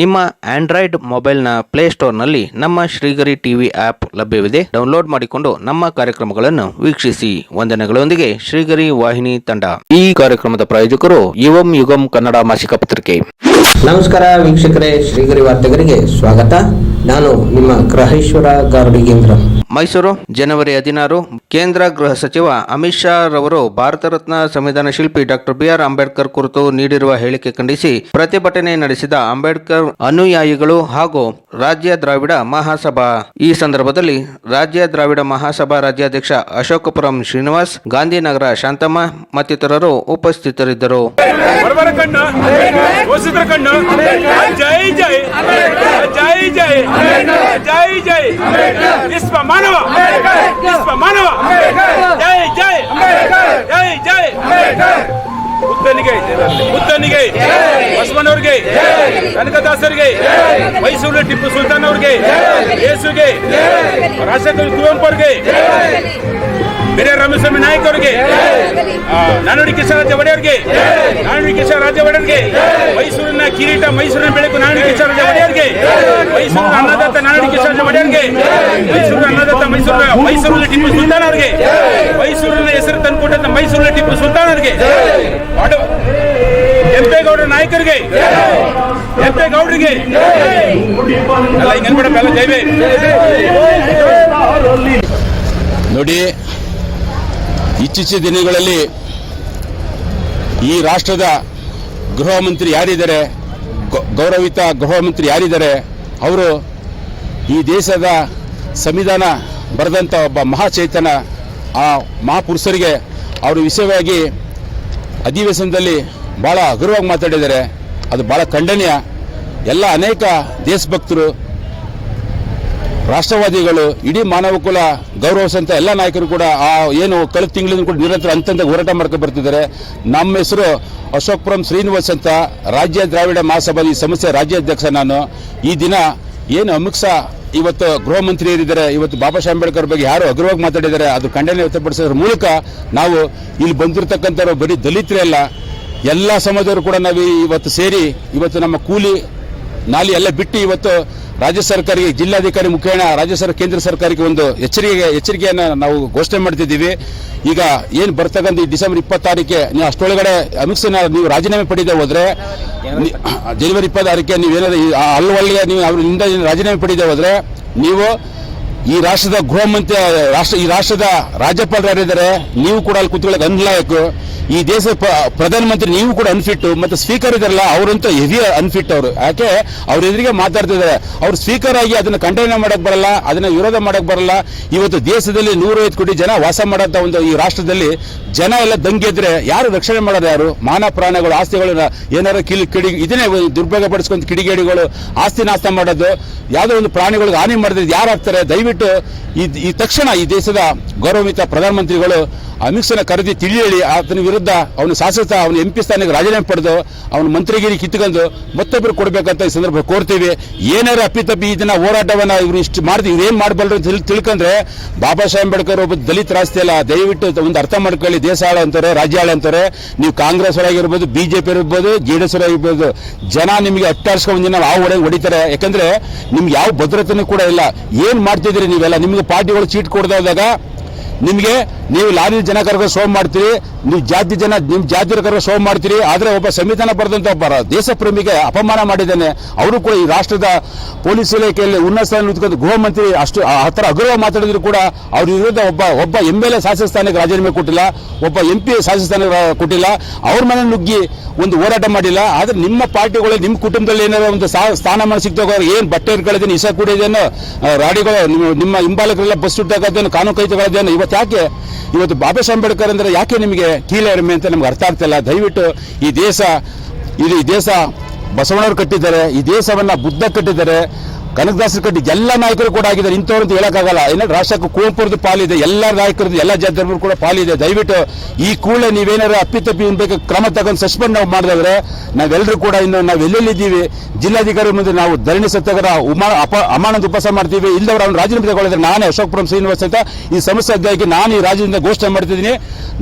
ನಿಮ್ಮ ಆಂಡ್ರಾಯ್ಡ್ ಮೊಬೈಲ್ನ ಪ್ಲೇಸ್ಟೋರ್ನಲ್ಲಿ ನಮ್ಮ ಶ್ರೀಗರಿ ಟಿವಿ ಆಪ್ ಲಭ್ಯವಿದೆ. ಡೌನ್ಲೋಡ್ ಮಾಡಿಕೊಂಡು ನಮ್ಮ ಕಾರ್ಯಕ್ರಮಗಳನ್ನು ವೀಕ್ಷಿಸಿ. ವಂದನೆಗಳೊಂದಿಗೆ ಶ್ರೀಗರಿ ವಾಹಿನಿ ತಂಡ. ಈ ಕಾರ್ಯಕ್ರಮದ ಪ್ರಾಯೋಜಕರು ಯುವಂ ಯುಗಂ ಕನ್ನಡ ಮಾಸಿಕ ಪತ್ರಿಕೆ. ನಮಸ್ಕಾರ ವೀಕ್ಷಕರೇ ಶ್ರೀಗರಿ ವಾರ್ತೆಗರಿಗೆ ಸ್ವಾಗತ. ನಾನು ನಿಮ್ಮ ಗ್ರಹೇಶ್ವರ ಗಾರ್ಡಿಗೇಂದ್ರ. ಮೈಸೂರು ಜನವರಿ ಹದಿನಾರು. ಕೇಂದ್ರ ಗೃಹ ಸಚಿವ ಅಮಿತ್ ಶಾ ರವರು ಭಾರತ ರತ್ನ ಸಂವಿಧಾನ ಶಿಲ್ಪಿ ಡಾಕ್ಟರ್ ಬಿ ಆರ್ ಅಂಬೇಡ್ಕರ್ ಕುರಿತು ನೀಡಿರುವ ಹೇಳಿಕೆ ಖಂಡಿಸಿ ಪ್ರತಿಭಟನೆ ನಡೆಸಿದ ಅಂಬೇಡ್ಕರ್ ಅನುಯಾಯಿಗಳು ಹಾಗೂ ರಾಜ್ಯ ದ್ರಾವಿಡ ಮಹಾಸಭಾ. ಈ ಸಂದರ್ಭದಲ್ಲಿ ರಾಜ್ಯ ದ್ರಾವಿಡ ಮಹಾಸಭಾ ರಾಜ್ಯಾಧ್ಯಕ್ಷ ಅಶೋಕಪುರಂ ಶ್ರೀನಿವಾಸ್, ಗಾಂಧಿನಗರ ಶಾಂತಮ್ಮ ಮತ್ತಿತರರು ಉಪಸ್ಥಿತರಿದ್ದರು. ಬುದ್ಧನಿಗೆ. ಬುದ್ಧನಿಗೆ. ಬಸವನವ್ರಿಗೆ. ಕನಕದಾಸರಿಗೆ. ಮೈಸೂರು ಟಿಪ್ಪು ಸುಲ್ತಾನ್ ಅವ್ರಿಗೆ ಯೇಸುಗೆ. ರಾಜಕವಿ ಕುವೆಂಪು ಅವ್ರಿಗೆ ಬೇರೆ ರಾಮಸ್ವಾಮಿ ನಾಯಕ್ ಅವರಿಗೆ ನಾನುಡಿ ರಾಜ್ಯ ಒಡೆಯರ್ಗೆ ನಾನುಡಿ ರಾಜ್ಯ ಒಡೆಯರ್ಗೆ ಮೈಸೂರಿನ ಕಿರೀಟ, ಮೈಸೂರಿನ ಬೆಳಕು ನಾನುಡಿ ಕಿಶೋರಾಜ ಒಡೆಯರ್ಗೆ ಮೈಸೂರಿನ ಅನ್ನದಾತ ನಾನುಡಿ ಕಿಶೋರಾಜ ಒಡೆಯರ್ಗೆ ಮೈಸೂರಿನ ಅನ್ನದಾತ ಮೈಸೂರಿನ ಮೈಸೂರಿನ ಟಿಪ್ಪು ಸುಲ್ತಾನ್ ಅವರಿಗೆ, ಮೈಸೂರಿನ ಹೆಸರು ತಂದುಕೊಟ್ಟಂತ ಮೈಸೂರಿನ ಟಿಪ್ಪು ಸುಲ್ತಾನ್ ಅವರಿಗೆ ಕೆಂಪೇಗೌಡರ ನಾಯಕರಿಗೆ ಕೆಂಪೇಗೌಡರಿಗೆ ನೋಡಿ ಇತ್ತೀಚಿನ ದಿನಗಳಲ್ಲಿ ಈ ರಾಷ್ಟ್ರದ ಗೃಹ ಮಂತ್ರಿ ಯಾರಿದ್ದಾರೆ ಗೌರವಿತ ಗೃಹ ಮಂತ್ರಿ ಯಾರಿದ್ದಾರೆ, ಅವರು ಈ ದೇಶದ ಸಂವಿಧಾನ ಬರೆದಂಥ ಒಬ್ಬ ಮಹಾಚೈತನ ಆ ಮಹಾಪುರುಷರಿಗೆ ಅವರು ವಿಷಯವಾಗಿ ಅಧಿವೇಶನದಲ್ಲಿ ಭಾಳ ಹಗುರವಾಗಿ ಮಾತಾಡಿದ್ದಾರೆ. ಅದು ಭಾಳ ಖಂಡನೀಯ. ಎಲ್ಲ ಅನೇಕ ದೇಶಭಕ್ತರು ರಾಷ್ಟ್ರವಾದಿಗಳು, ಇಡೀ ಮಾನವ ಕುಲ ಗೌರವಿಸಂತ ಎಲ್ಲ ನಾಯಕರು ಕೂಡ ಆ ಏನು ಕಳೆದ ತಿಂಗಳಿಂದ ಕೂಡ ನಿರಂತರ ಅಂತಂತ ಹೋರಾಟ ಮಾಡ್ಕೊಂಡು ಬರ್ತಿದ್ದಾರೆ. ನಮ್ಮ ಹೆಸರು ಅಶೋಕ್ಪುರಂ ಶ್ರೀನಿವಾಸ್ ಅಂತ ರಾಜ್ಯ ದ್ರಾವಿಡ ಮಹಾಸಭಾದ ಈ ಸಮಸ್ಯೆ ರಾಜ್ಯಾಧ್ಯಕ್ಷ ನಾನು. ಈ ದಿನ ಏನು ಅಮಿತ್ ಇವತ್ತು ಗೃಹ ಮಂತ್ರಿ ಇವತ್ತು ಬಾಬಾ ಸಾಹೇಬ್ ಅಂಬೇಡ್ಕರ್ ಬಗ್ಗೆ ಯಾರು ಅಗ್ರವಾಗಿ ಮಾತಾಡಿದ್ದಾರೆ, ಅದು ಖಂಡನೆ ವ್ಯಕ್ತಪಡಿಸೋದ್ರ ಮೂಲಕ ನಾವು ಇಲ್ಲಿ ಬಂದಿರತಕ್ಕಂಥವ್ರು ಬರೀ ದಲಿತರೇ ಅಲ್ಲ, ಎಲ್ಲ ಸಮಾಜದವರು ಕೂಡ ನಾವು ಇವತ್ತು ಸೇರಿ, ಇವತ್ತು ನಮ್ಮ ಕೂಲಿ ನಾಲಿ ಎಲ್ಲ ಬಿಟ್ಟು ಇವತ್ತು ರಾಜ್ಯ ಸರ್ಕಾರಕ್ಕೆ ಜಿಲ್ಲಾಧಿಕಾರಿ ಮುಖೇಣ, ರಾಜ್ಯ ಸರ್, ಕೇಂದ್ರ ಸರ್ಕಾರಕ್ಕೆ ಒಂದು ಎಚ್ಚರಿಕೆ, ಎಚ್ಚರಿಕೆಯನ್ನು ನಾವು ಘೋಷಣೆ ಮಾಡ್ತಿದ್ದೀವಿ. ಈಗ ಏನು ಬರ್ತಕ್ಕಂಥ ಈ ಡಿಸೆಂಬರ್ ಇಪ್ಪತ್ತಾರಕ್ಕೆ ನೀವು ಅಷ್ಟೊಳಗಡೆ ಅಮಿತ್ ಶಾ ನೀವು ರಾಜೀನಾಮೆ ಪಡೆದೇ ಹೋದ್ರೆ ಜನವರಿ ಇಪ್ಪತ್ತಾರಕ್ಕೆ ನೀವೇನಾದ್ರೂ ಆ ನೀವು ಅವರಿಂದ ರಾಜೀನಾಮೆ ಪಡೆದೇ ಹೋದ್ರೆ, ನೀವು ಈ ರಾಷ್ಟ್ರದ ಗೃಹ ಮಂತ್ರಿ ರಾಷ್ಟ್ರ, ಈ ರಾಷ್ಟ್ರದ ರಾಜ್ಯಪಾಲರು ಯಾರಿದ್ದಾರೆ ನೀವು ಕೂಡ ಅಲ್ಲಿ ಕೂತ್ಕೊಳ್ಳೋಕೆ ಅನ್ಲಾಯಕು. ಈ ದೇಶದ ಪ್ರ- ಪ್ರಧಾನಮಂತ್ರಿ ನೀವು ಕೂಡ ಅನ್ಫಿಟ್ ಮತ್ತೆ ಸ್ಪೀಕರ್ ಇದಾರಲ್ಲ ಅವರಂತೂ ಹೆವಿ ಅನ್ಫಿಟ್ ಅವರು. ಯಾಕೆ? ಅವ್ರ ಎದುರಿಗೆ ಮಾತಾಡ್ತಿದ್ದಾರೆ ಅವ್ರು ಸ್ಪೀಕರ್ ಆಗಿ ಅದನ್ನ ಖಂಡನೆ ಮಾಡಕ್ ಬರಲ್ಲ, ಅದನ್ನ ವಿರೋಧ ಮಾಡಕ್ ಬರಲ್ಲ. ಇವತ್ತು ದೇಶದಲ್ಲಿ ನೂರೈವತ್ತು ಕೋಟಿ ಜನ ವಾಸ ಮಾಡಂತ ಒಂದು ಈ ರಾಷ್ಟ್ರದಲ್ಲಿ ಜನ ಎಲ್ಲ ದಂಗೆದ್ರೆ ಯಾರು ರಕ್ಷಣೆ ಮಾಡೋದು ಯಾರು? ಮಾನ ಪ್ರಾಣಗಳು ಆಸ್ತಿಗಳು ಏನಾರ ಕಿಲ್, ಕಿಡಿ, ಇದನ್ನೇ ದುರ್ಭಾಗ್ಯ ಪಡಿಸ್ಕೊಂತ ಕಿಡಿಗೇಡಿಗಳು ಆಸ್ತಿ ನಾಶ ಮಾಡೋದು. ಯಾವುದೋ ಒಂದು ಪ್ರಾಣಿಗಳಿಗೆ ಹಾನಿ ಮಾಡಿದ್ರೆ ಯಾರು ಆಗ್ತಾರೆ ದಯವಿಟ್ಟು ಈ ಈ ತಕ್ಷಣ ಈ ದೇಶದ ಗೌರವಿತ ಪ್ರಧಾನಮಂತ್ರಿಗಳು ಅಮಿತ್ ಶಾನ ಕರೆದಿ ತಿಳಿ ಹೇಳಿ ಆತನ ವಿರುದ್ಧ ಅವನು ಶಾಸಕ, ಅವನು ಎಂ ಪಿ ಸ್ಥಾನಕ್ಕೆ ರಾಜೀನಾಮೆ ಪಡೆದು, ಅವನು ಮಂತ್ರಿಗಿರಿ ಕಿತ್ಕೊಂಡು ಮತ್ತೊಬ್ಬರು ಕೊಡಬೇಕಂತ ಈ ಸಂದರ್ಭ ಕೋರ್ತೀವಿ. ಏನಾರು ಅಪ್ಪಿತಪ್ಪಿ ಇದನ್ನ ಹೋರಾಟವನ್ನು ಇವ್ರು ಇಷ್ಟು ಮಾಡಿದ್ವಿ ಏನ್ ಮಾಡಬಲ್ರು ಅಂತ ತಿಳ್- ತಿಳ್ಕೊಂಡ್ರೆ ಬಾಬಾ ಸಾಹೇಬ್ ಅಂಬೇಡ್ಕರ್ ಒಬ್ಬ ದಲಿತ ರಾಸ್ತಿ ಅಲ್ಲ, ದಯವಿಟ್ಟು ಒಂದು ಅರ್ಥ ಮಾಡ್ಕೊಳ್ಳಿ. ದೇಶ ಹಾಳು ಅಂತಾರೆ ರಾಜ್ಯ ಹಾಳು ಅಂತಾರೆ ನೀವು ಕಾಂಗ್ರೆಸ್ ಅವರಾಗಿರ್ಬೋದು ಬಿಜೆಪಿ ಇರ್ಬೋದು, ಜೆ ಡಿ ಎಸ್ ಅವರಾಗಿರ್ಬೋದು ಜನ ನಿಮಗೆ ಅಟ್ಟಾಡ್ಸ್ಕೊಂಡು ನಾವು ಆ ಒಳಗೆ ಹೊಡಿತಾರೆ. ಯಾಕಂದ್ರೆ ನಿಮ್ಗೆ ಯಾವ ಭದ್ರತೆನೂ ಕೂಡ ಇಲ್ಲ. ಏನು ಮಾಡ್ತಿದ್ದೀರಿ ನೀವೆಲ್ಲ? ನಿಮ್ಗೆ ಪಾರ್ಟಿಗಳು ಚೀಟ್ ಕೊಡ್ದಾಗ ನಿಮಗೆ ನೀವು ಲಾರಿ ಜನ ಕರ್ಕೊಂಡು ಸೋಮ್ ಮಾಡ್ತೀರಿ, ನೀವು ಜಾತಿ ಜನ ನಿಮ್ಮ ಜಾತಿ ಕರ್ಕೊಂಡು ಸೋಮ್ ಮಾಡ್ತೀರಿ, ಆದರೆ ಒಬ್ಬ ಸಂವಿಧಾನ ಬರೆದಂತ ಒಬ್ಬ ದೇಶಪ್ರೇಮಿಗೆ ದೇಶ ಪ್ರೇಮಿಗೆ ಅಪಮಾನ ಮಾಡಿದ್ದಾನೆ. ಅವರು ಕೂಡ ಈ ರಾಷ್ಟ್ರದ ಪೊಲೀಸ್ ಇಲಾಖೆಯಲ್ಲಿ ಉನ್ನತ ಸ್ಥಾನ ನಿಂತ್ಕೊಂಡು ಗೃಹ ಮಂತ್ರಿ, ಅಷ್ಟು, ಆ ಥರ ಅಗೌರವ ಮಾತಾಡಿದ್ರು ಕೂಡ ಅವ್ರ ವಿರುದ್ಧ ಒಬ್ಬ ಒಬ್ಬ ಎಂ ಎಲ್ ಎ ಶಾಸಕ ಸ್ಥಾನಕ್ಕೆ ರಾಜೀನಾಮೆ ಕೊಟ್ಟಿಲ್ಲ, ಒಬ್ಬ ಎಂ ಪಿ ಶಾಸಕ ಸ್ಥಾನಕ್ಕೆ ಕೊಟ್ಟಿಲ್ಲ. ಅವ್ರ ಮನೆ ನುಗ್ಗಿ ಒಂದು ಹೋರಾಟ ಮಾಡಿಲ್ಲ. ಆದ್ರೆ ನಿಮ್ಮ ಪಾರ್ಟಿಗಳು ನಿಮ್ಮ ಕುಟುಂಬದಲ್ಲಿ ಏನಾದ್ರು ಒಂದು ಸ್ಥಾನಮಾನ ಸಿಗ್ತೋಗ ಏನು ಬಟ್ಟೆ ಇಟ್ಕೊಳ್ಳೋದೇನು ಇಸ ಕೂಡಿದೇನು ರಾಡಿಗಳು, ನಿಮ್ಮ ಹಿಂಬಾಲಕರೆಲ್ಲ ಬಸ್ ಸುಟ್ಟಾಕೋದೇನು ಕಾನೂನು ಕೈ ತಗೊಳ್ಳೋದೇನು ಇವತ್ತು ಯಾಕೆ? ಇವತ್ತು ಬಾಬಾ ಸಾಹೇಬ್ ಅಂಬೇಡ್ಕರ್ ಅಂದ್ರೆ ಯಾಕೆ ನಿಮಗೆ ಕೀಳರಿಮೆ ಅಂತ ನಮ್ಗೆ ಅರ್ಥ ಆಗ್ತಿಲ್ಲ ದಯವಿಟ್ಟು ಈ ದೇಶ, ಇದು ಈ ದೇಶ ಬಸವಣ್ಣವ್ರು ಕಟ್ಟಿದ್ದಾರೆ, ಈ ದೇಶವನ್ನ ಬುದ್ಧ ಕಟ್ಟಿದ್ದಾರೆ. ಕನಕದಾಸರ ಕಡ್ಡಿ ಎಲ್ಲ ನಾಯಕರು ಕೂಡ ಆಗಿದ್ದಾರೆ. ಇಂಥವ್ರು ಅಂತ ಹೇಳೋಕ್ಕಾಗಲ್ಲ. ಏನಾದ್ರೆ ರಾಷ್ಟ್ರಕ್ಕೆ ಕುವೆಂಪುರದ್ದು ಪಾಲಿದೆ. ಎಲ್ಲ ನಾಯಕರದ್ದು, ಎಲ್ಲ ಜಾತಿಯವರು ಕೂಡ ಪಾಲಿದೆ. ದಯವಿಟ್ಟು ಈ ಕೂಡಲೇ ನೀವೇನಾದ್ರು ಅಪ್ಪಿತಪ್ಪಿ ಬೇಕು ಕ್ರಮ ತಗೊಂಡು ಸಸ್ಪೆಂಡ್ ನಾವು ಮಾಡಿದ್ರೆ ನಾವೆಲ್ಲರೂ ಕೂಡ ಇನ್ನು ನಾವು ಎಲ್ಲೆಲ್ಲಿದ್ದೀವಿ? ಜಿಲ್ಲಾಧಿಕಾರಿ ಮುಂದೆ ನಾವು ಧರಣಿ ಸತ್ಯಾಗ್ರಹ ಅಮಾನತ ಉಪವಾಸ ಮಾಡ್ತೀವಿ. ಇಲ್ಲದವರು ಅವ್ನು ರಾಜೀನಾಮೆ ತಗೊಳ್ಳಿದ್ರೆ ನಾನೇ ಅಶೋಕಪುರಂ ಶ್ರೀನಿವಾಸ್ ಅಂತ ಈ ಸಮಸ್ಯೆ ಅಧ್ಯಾಯಕ್ಕೆ ನಾನು ಈ ರಾಜ್ಯದಿಂದ ಘೋಷಣೆ ಮಾಡ್ತಿದ್ದೀನಿ.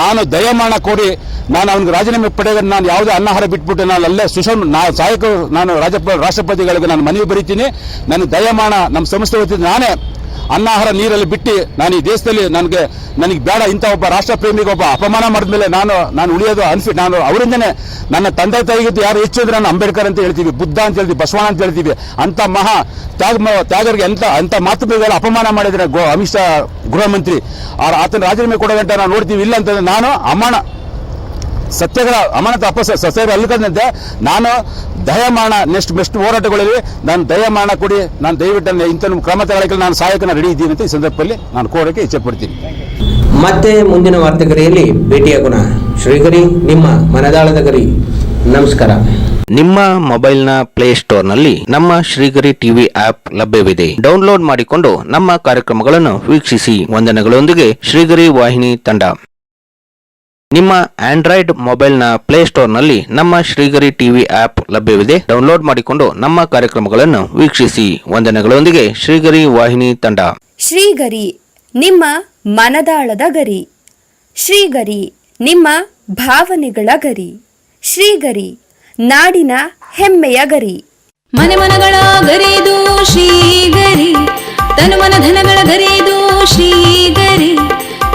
ನಾನು ದಯಮಾನ ಕೊಡಿ ನಾನು ಅವ್ನಿಗೆ ರಾಜೀನಾಮೆ ಪಡೆಯೋದು ನಾನು ಯಾವುದೇ ಅನ್ನಹಾರ ಬಿಟ್ಬಿಟ್ಟು ನಾನು ಅಲ್ಲೇ ಸುಷಮ್ ನಾ ಸಹಾಯಕ ನಾನು ರಾಜಪ ರಾಷ್ಟ್ರಪತಿಗಳಿಗೆ ನಾನು ಮನವಿ ಬರೀತೀನಿ. ನಾನು ದಯಮಾಣ ನಮ್ಮ ಸಂಸ್ಥೆ ವತಿಯಿಂದ ನಾನೇ ಅನ್ನಾಹಾರ ನೀರಲ್ಲಿ ಬಿಟ್ಟು ನಾನು ಈ ದೇಶದಲ್ಲಿ ನನಗೆ ನನಗೆ ಬೇಡ ಇಂಥ ಒಬ್ಬ ರಾಷ್ಟ್ರ ಪ್ರೇಮಿಗೆ ಒಬ್ಬ ಅಪಮಾನ ಮಾಡಿದ ಮೇಲೆ ನಾನು ನಾನು ಉಳಿಯೋದು ಅನಿಸಿ ನಾನು ಅವರಿಂದನೇ ನನ್ನ ತಂದೆ ತಾಯಿಗಿದ್ದು ಯಾರು ಹೆಚ್ಚು ಅಂದ್ರೆ ನಾನು ಅಂಬೇಡ್ಕರ್ ಅಂತ ಹೇಳ್ತೀವಿ, ಬುದ್ಧ ಅಂತ ಹೇಳ್ತೀವಿ, ಬಸವಣ್ಣ ಅಂತ ಹೇಳ್ತೀವಿ. ಅಂತ ಮಹಾ ತ್ಯಾಗ ತ್ಯಾಗರಿಗೆ ಅಂತ ಅಂತ ಮಾತುಕತೆಗಳ ಅಪಮಾನ ಮಾಡಿದರೆ ಗೋ ಅಮಿತ್ ಶಾ ಗೃಹ ಮಂತ್ರಿ ಆತನ ರಾಜೀನಾಮೆ ಕೊಡೋದಂತ ನಾವು ನೋಡ್ತೀವಿ. ಇಲ್ಲ ಅಂತಂದ್ರೆ ನಾನು ಅಮಾನ. ಸತ್ಯಗಳ ಅಮಾನತ ಅಪಸ ಸಸ್ಯಗಳು ಅಲ್ಲದಂತೆ ನಾನು ದಯಮಾನ ನೆಕ್ಸ್ಟ್ ಬೆಸ್ಟ್ ಹೋರಾಟಗಳಲ್ಲಿ ನಾನು ದಯಮಾನ ಕೊಡಿ ನಾನು ದಯವಿಟ್ಟು ಇಂಥ ಕ್ರಮ ತಗೊಳ್ಳಿಕ್ಕೆ ನಾನು ಸಹಾಯಕನ ರೆಡಿ ಇದ್ದೀನಿ ಅಂತ ಈ ಸಂದರ್ಭದಲ್ಲಿ ನಾನು ಕೋರಕ್ಕೆ ಇಚ್ಛೆ ಪಡ್ತೀನಿ. ಮತ್ತೆ ಮುಂದಿನ ವಾರ್ತೆಗರಿಯಲ್ಲಿ ಭೇಟಿಯಾಗೋಣ ಶ್ರೀಗರಿ ನಿಮ್ಮ ಮನದಾಳದ ಗರಿ. ನಮಸ್ಕಾರ. ನಿಮ್ಮ ಮೊಬೈಲ್ನ ಪ್ಲೇಸ್ಟೋರ್ನಲ್ಲಿ ನಮ್ಮ ಶ್ರೀಗರಿ ಟಿವಿ ಆಪ್ ಲಭ್ಯವಿದೆ. ಡೌನ್ಲೋಡ್ ಮಾಡಿಕೊಂಡು ನಮ್ಮ ಕಾರ್ಯಕ್ರಮಗಳನ್ನು ವೀಕ್ಷಿಸಿ. ವಂದನೆಗಳೊಂದಿಗೆ ಶ್ರೀಗರಿ ವಾಹಿನಿ ತಂಡ. ನಿಮ್ಮ ಆಂಡ್ರಾಯ್ಡ್ ಮೊಬೈಲ್ನ ಪ್ಲೇಸ್ಟೋರ್ನಲ್ಲಿ ನಮ್ಮ ಶ್ರೀಗರಿ ಟಿವಿ ಆಪ್ ಲಭ್ಯವಿದೆ. ಡೌನ್ಲೋಡ್ ಮಾಡಿಕೊಂಡು ನಮ್ಮ ಕಾರ್ಯಕ್ರಮಗಳನ್ನು ವೀಕ್ಷಿಸಿ. ವಂದನೆಗಳೊಂದಿಗೆ ಶ್ರೀಗರಿ ವಾಹಿನಿ ತಂಡ. ಶ್ರೀಗರಿ ನಿಮ್ಮ ಮನದಾಳದ ಗರಿ. ಶ್ರೀಗರಿ ನಿಮ್ಮ ಭಾವನೆಗಳ ಗರಿ. ಶ್ರೀಗರಿ ನಾಡಿನ ಹೆಮ್ಮೆಯ ಗರಿ. ಮನೆ ಮನಗಳ ಗರಿದು ಶ್ರೀಗರಿ ತನುಮನ ಧನಗಳ ಗರಿದು ಶ್ರೀಗರಿ.